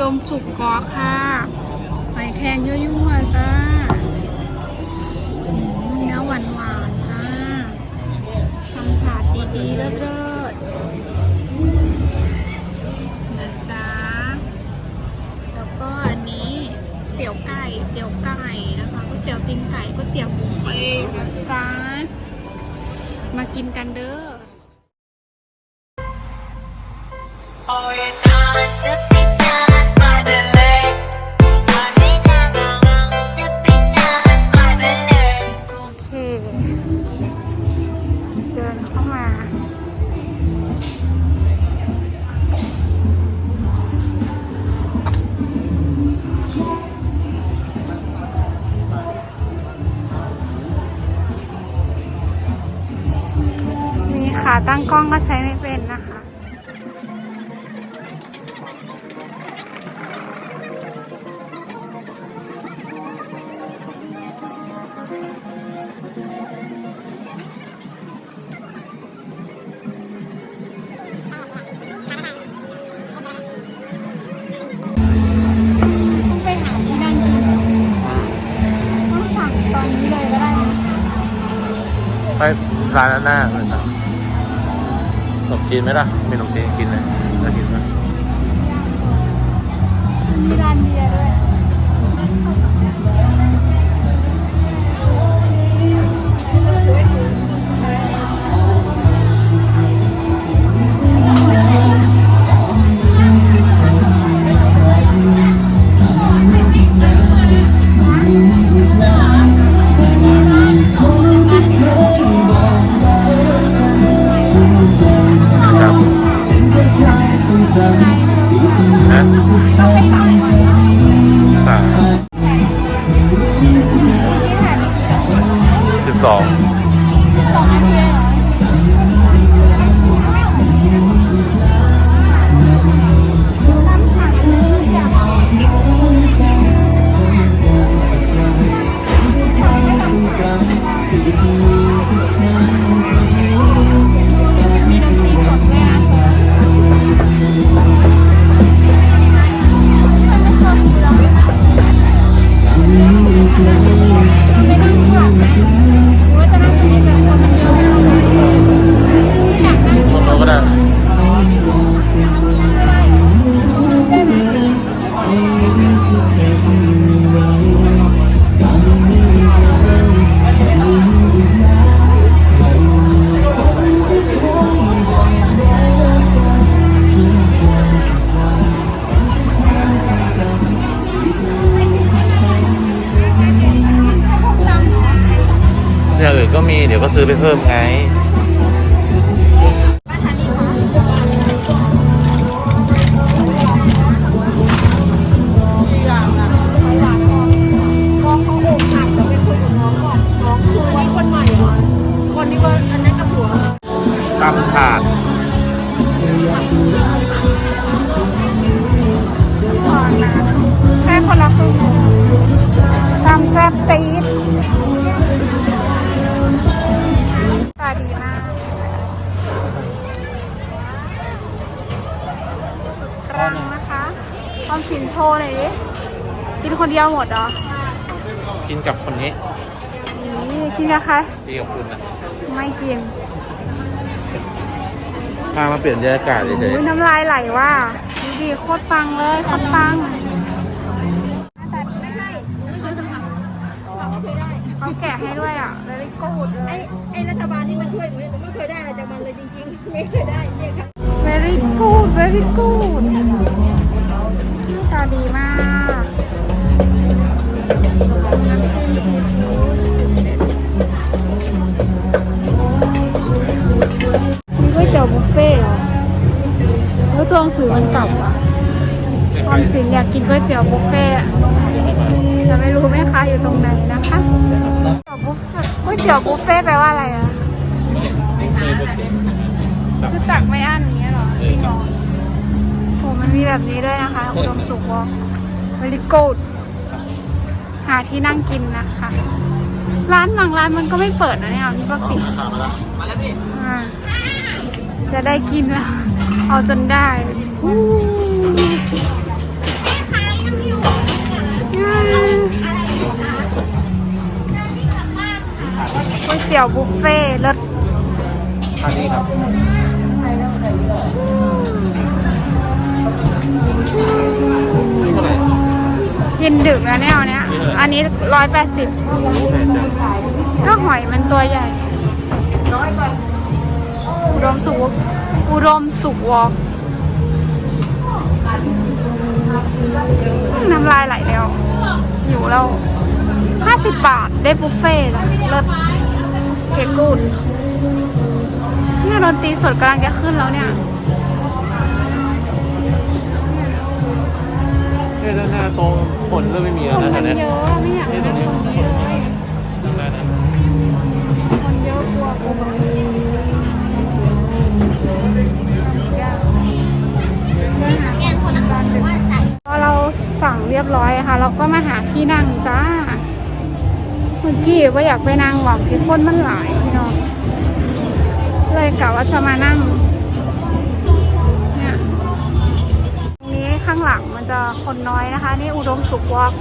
ดมสุกกอค่ะหอยแครงยั่วๆจ้าเนื้อหวานๆจ้าทำถาดดีๆเลิศๆนะจ๊ะแล้วก็อันนี้เตี๋ยวไก่เตี๋ยวไก่นะคะก๋วยเตี๋ยวตีนไก่ก๋วยเตี๋ยวบุฟเฟ่นะจ๊ะมากินกันเด้อ Oh, you're not ไปร้านหน้าเลยนะขนมจีนไหมล่ะมีขนมจีนกินเลยน่กินไหมมีร้านเบียร์ด้วย สิ หรอคนที่ว่าอันนั้นกับหัวตำถาดก่อนนะแค่คนละครึ่งตามแซ่บตีด ออมสินโชว์หน่อยดิกินคนเดียวหมดเหรอกินกับคนนี้นี่กินกับใครดีกับคุณนะไม่กินพามาเปลี่ยนบรรยากาศเฉยอุ้ยน้ำลายไหลว่ะดูดิโคตรปังเลยโคตรปังเขาแกะให้ด้วยอะ very good เลย ไอ้ไอ้รัฐบาลที่มาช่วยหนูเนี่ยหนูไม่เคยได้อะไรจากมันเลยจริงๆ ไม่เคยได้เนี่ยค่ะ very good very good มีก๋วยเตี๋ยวบุฟเฟ่ต์เหรอแล้วตัวหนังสือมันเก่าอะๆออมสินอยากกินก๋วยเตี๋ยวบุฟเฟ่ต์อะแต่ไม่รู้แม่ค้าอยู่ตรงไหนนะคะก๋วยเตี๋ยวบุฟเฟ่ต์แปลว่าอะไรอะคือตักไม่อั้นอย่างเงี้ยเหรอจริงเหรอโหมันมีแบบนี้ด้วยนะคะอุดมสุขวอเวลิโกดหาที่นั่งกินนะคะ ร้านบางร้านมันก็ไม่เปิดนะเนี่ยพี่ก็ปิดจะได้กินแล้วเอาจนได้อู้ก๋วยเตี๋ยวบุฟเฟ่ต์รสอันนี้ครับ กินดึกแล้วเนี่ยเอาเนี้ยนี่เลยอันนี้ร้อยแปดสิบแพงจังก็หอยมันตัวใหญ่อุดมสุกอุดมสุกวอล์กน้ำลายไหลแล้วหิวแล้วห้าสิบบาทได้บุฟเฟ่ต์แล้วเลิศเกกูดเนี่ยดนตรีสดกำลังจะขึ้นแล้วเนี่ยเนี่ย ตรงฝนเริ่มไม่มีคแล้วนนะมัแต่นเนี้ยเยอะไม่อยากนี่ตรนั่งงนี้คนเดียวตรงนั้นนะคนเยอะกลัวคนพอเราสั่งเรียบร้อยค่ะ เราก็มาหาที่นั่งจ้าเมื่อกี้ว่าอยากไปนั่งหวังที่คนมันหลายพี่น้องเลยกะว่าจะมานั่ง ข้างหลังมันจะคนน้อยนะคะ นี่อุดมสุขวอก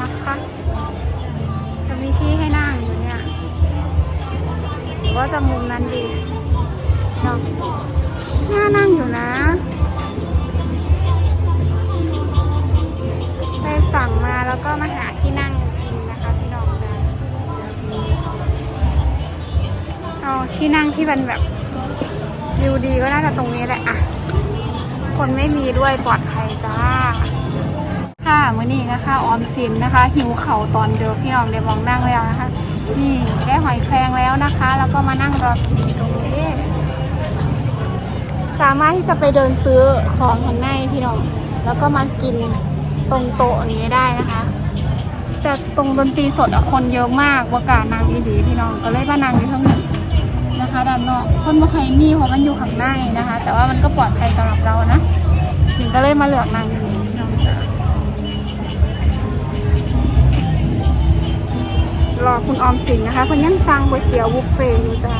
นะคะจะมีที่ให้นั่งอยู่เนี่ยหรือว่าจะมุมนั้นดีเนาะน่านั่งอยู่นะไปสั่งมาแล้วก็มาหาที่นั่งกินนะคะพี่น้องจ้ะเอาที่นั่งที่มันแบบวิวดีก็น่าจะตรงนี้แหละอะ คนไม่มีด้วยปลอดภัยจ้า ค่ะมื้อนี้นะคะออมสินนะคะ หิวเข่าตอนเดียวพี่น้องเดี๋ยมองนั่งแล้วนะคะ นี่ได้หอยแครงแล้วนะคะ แล้วก็มานั่งรอกินตรงนี้สามารถที่จะไปเดินซื้อของข้างในพี่น้อง แล้วก็มากินตรงโต๊ะอย่างนี้ได้นะคะ แต่ตรงดนตรีสดคนเยอะมากว่ากล้ารนั่งดีพี่น้องก็เลยมานั่งอยู่ข้างใน นะคะ ด้านนอกคนบ่ใครมีเพราะมันอยู่ข้างในนะคะ แต่ว่ามันก็ปลอดภัยสำหรับเรานะถึงก็เลยมาเลือกนั่งนี่พี่น้องจ้ะรอคุณออมสินนะคะเพิ่นยังสั่งก๋วยเตี๋ยวบุฟเฟ่ต์อยู่จ้า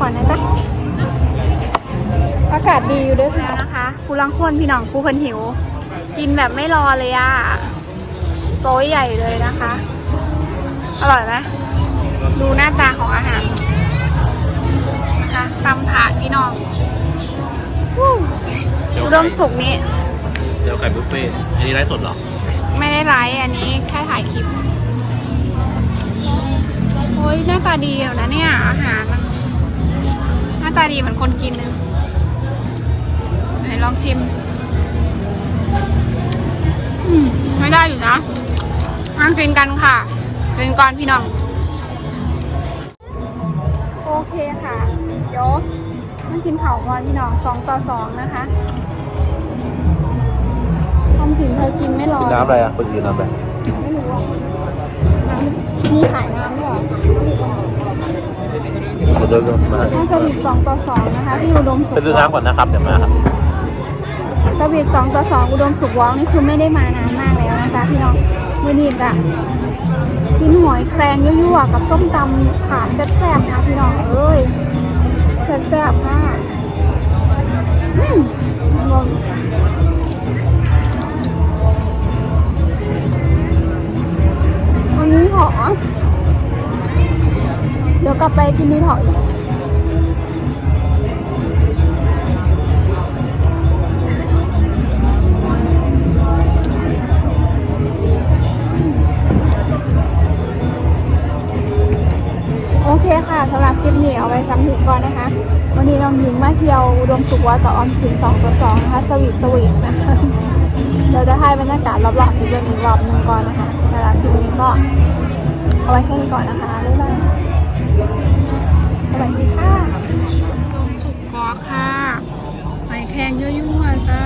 ก่อนนะจ๊ะอากาศดีอยู่ด้วยแล้วนะคะผู้ลังคนพี่น้องผู้เพิ่นหิว กินแบบไม่รอเลยอะโซยใหญ่เลยนะคะ อร่อยไหมดูหน้าตาของอาหารนะคะตำถาดพี่น้องวู้อุดมสุกนี้เดี๋ยวไก่บุฟเฟ่ต์อันนี้ไลฟ์สดเหรอ ไม่ได้ไลฟ์อันนี้แค่ถ่ายคลิป โอ้ยหน้าตาดีแล้วนะเนี่ย อาหารมันหน้าตาดีเหมือนคนกินเลยไหนลองชิม อืมไม่ได้อยู่นะนั่งกินกันค่ะกินก่อนพี่น้อง โอเคค่ะ เดี๋ยวนั่งกินเข่าวก่อนพี่น้องสองต่อสองนะคะออมสินเธอกินไม่รอกินน้ำอะไรอะคนกินน้ำอะไรไม่รู้อะน้ำมีขายน้ำด้วยเหรอ เดี๋ยวเดินมาถ้าสวิตสองต่อสองนะคะที่อุดมสุขไปซื้อน้ำก่อนนะครับเดี๋ยวมาครับสวิตสองต่อสองอุดมสุขวอล์กนี่คือไม่ได้มานานมากแล้วนะจ๊ะพี่น้องมือนีกอะกินหอยแครงยั่วๆกับส้มตำผ่านแซ่บๆนะพี่น้องเอ้ยแซ่บๆค่ะอืมงงอันนี้หอ เดี๋ยวกลับไปกินนี่ถอยโอเคค่ะสำหรับคลิปนี้เอาไว้ซ้ำถึงก่อนนะคะ วันนี้น้องหญิงมาเที่ยวอุดมสุขวัดกับออมสิน2ต่อ2นะคะ สวีทสวีทนะคะเดี๋ยวจะให้บรรยากาศรอบๆอีกเรื่องอีกรอบหนึ่งก่อนนะคะสำหรับคลิปนี้ก็เอาไว้แค่นี้ก่อนนะคะบ๊ายบาย สวัสดีค่ะต้มสุกกอค่ะหอแครงยั่วๆจ้า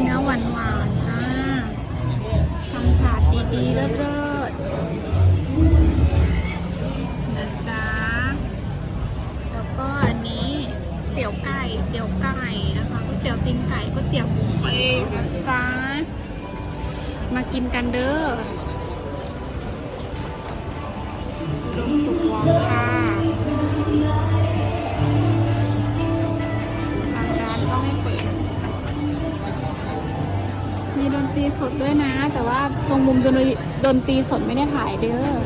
เนื้อหวานๆจ้าทำถาดดีๆเลิศๆนะจ๊ะแล้วก็อันนี้เตี๋ยวไก่เตี๋ยวไก่นะคะก๋วยเตี๋ยวตีนไก่ก๋วยเตี๋ยวหมูเองนะจ๊ะมากินกันเด้อ ลงสุกวงค่ะทางร้านก็ไม่เปิด มีดนตรีสดด้วยนะ แต่ว่าตรงมุมดนตรีดนตรีสดไม่ได้ถ่ายเด้อ